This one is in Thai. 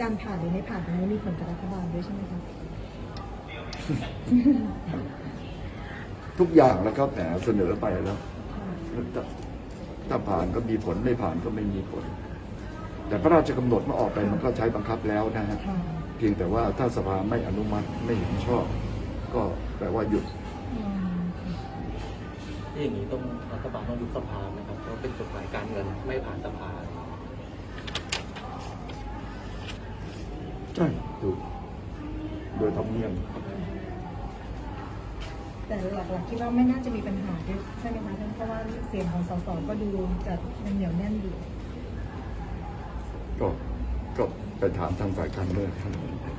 การผ่านหรือไม่ผ่านตรงนี้มีผลกับรัฐบาลด้วยใช่ไหมคะทุกอย่างแล้วครับแหมเสนอไปแล้วถ้าถ้าผ่านก็มีผลไม่ผ่านก็ไม่มีผล แต่พระราชกำหนดเมื่อออกไปมันก็ใช้บังคับแล้วนะฮะค่ะเพียงแต่ว่าถ้าสภาไม่อนุมัติไม่เห็นชอบ ก็แปลว่าหยุดอืมที่อย่างนี้ต้องรัฐบาลต้องยุบสภาไหมครับเพราะเป็นกฎหมายการเงินไม่ผ่านสภา ใช่ถูกโดยธรรมเนียมแต่หลักๆคิดว่าไม่น่าจะมีปัญหาด้วยใช่ไหมคะท่านเพราะว่าเสียงของสสก็ดูจะยังเหนียวแน่นอยู่ก็ก็ไปถามทางฝ่ายการเมืองครับ